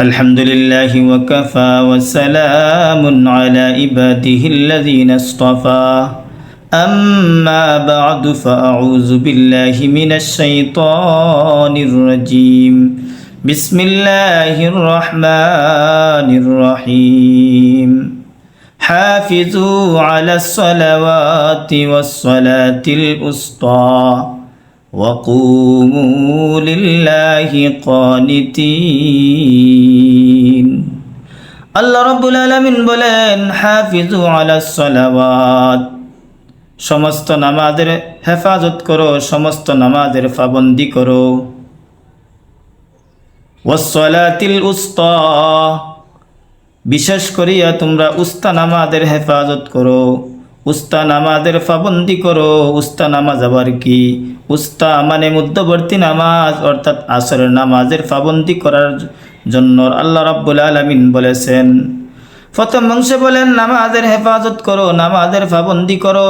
الحمد لله وكفى وسلام على عباده الذين اصطفى. أما بعد فأعوذ بالله من الشيطان الرجيم. بسم الله الرحمن الرحيم. حافظوا على الصلوات والصلاة الوسطى. وقوموا لله قانتين আল্লাহ রব্বুল আলমিন বলেন হাফিজু আলা সালাওয়াত সমস্ত নামাজের হেফাজত করো সমস্ত নামাজের পাবন্দি করো ওয়াসলাতিল উস্তা বিশেষ করিয়া তোমরা উস্তা নামাজের হেফাজত করো উস্তা নামাজের ফাবন্দি করো, উস্তা নামাজ আবার কি? উস্তা মানে মধ্যবর্তী নামাজ, অর্থাৎ আসরের নামাজের পাবন্দি করার জন্য আল্লাহ রাব্বুল আলমিন বলেছেন। প্রথম অংশে বলেন, নামাজের হেফাজত করো, নামাজের পাবন্দি করো।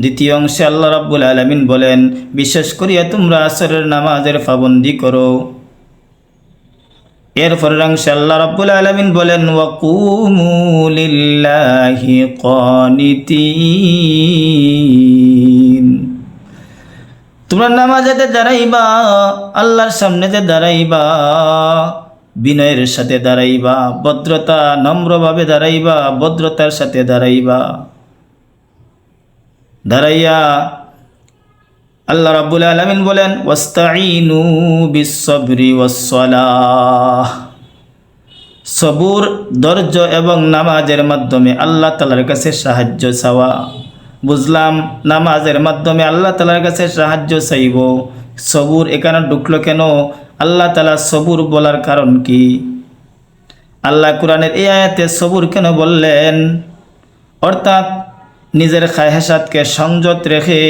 দ্বিতীয় অংশে আল্লাহ রাব্বুল আলমিন বলেন, বিশেষ করিয়া তোমরা আসরের নামাজের পাবন্দি করো। এরপর অংশে আল্লাহ রাব্বুল আলমিন বলেন ওয়াকুমু লিল্লাহি কানিতিন তোমরা নামাজেতে দাঁড়াইবা, আল্লাহর সামনে যে দাঁড়াইবা, বিনয়ের সাথে দাঁড়াইবা, ভদ্রতা নম্রভাবে দাঁড়াইবা, ভদ্রতার সাথে দাঁড়াইবা, দাঁড়াইয়া আল্লাহ রাব্বুল আলামিন বলেন ওয়াস্তাইনু বিসসবরি ওয়াসসালাহ। সবুর, ধৈর্য এবং নামাজের মাধ্যমে আল্লাহ তালার কাছে সাহায্য চাওয়া। বুঝলাম, নামাজের মাধ্যমে আল্লাহ তালার কাছে সাহায্য চাইব। সবুর এখানে ঢুকলো কেন? আল্লাহ তালা সবুর বলার কারণ কি? আল্লাহ কোরআনের এই আয়াতে সবুর কেন বললেন? অর্থাৎ নিজের খায় খায়হাসাতকে সংযত রেখে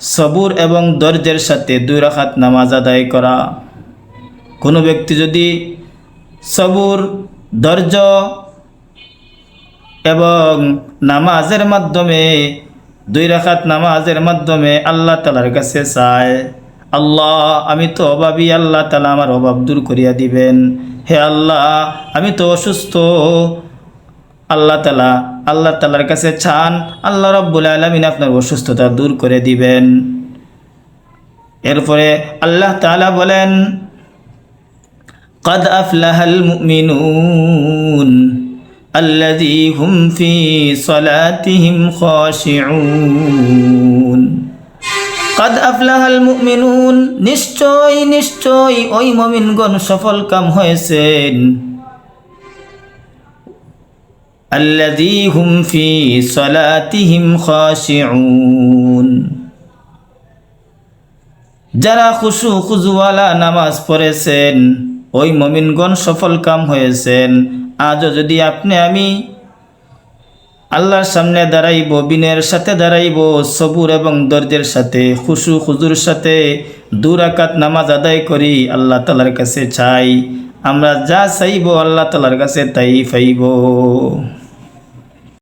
সবুর এবং ধৈর্যের সাথে দুই রাখাত নামাজ আদায় করা। কোনো ব্যক্তি যদি সবুর ধৈর্য এবং নামাজের মাধ্যমে, দুই রাখাত নামাজের মাধ্যমে আল্লাহ তালার কাছে চায়, আল্লাহ, আমি তো অভাবী, আল্লাহ তালা আমার অভাব দূর করিয়া দিবেন। হে আল্লাহ, আমি তো অসুস্থ। আল্লাহ তালা আল্লাহ তালার কাছে চান আল্লাহ রব্বুল আলমিন আপনার অসুস্থতা দূর করে দিবেন এরপরে আল্লাহ তালা বলেন قد أفلح المؤمنون الذي هم في صلاتهم خاشعون قد أفلح المؤمنون নিশ্চয় নিশ্চয় ওই মমিনগণ সফল কাম হয়েছেন الذي هم في صلاتهم خاشعون যারা খুশু খুজুওয়ালা নামাজ পড়েছেন ওই মমিনগণ সফল কাম হয়েছেন আজও যদি আপনি আমি আল্লাহর সামনে দাঁড়াইব বিনের সাথে দাঁড়াইব সবুর এবং দর্জের সাথে খুশু খুজুর সাথে দুরাকাত নামাজ আদায় করি আল্লাহ তালার কাছে চাই আমরা যা চাইব আল্লাহ তালার কাছে তাই পাইব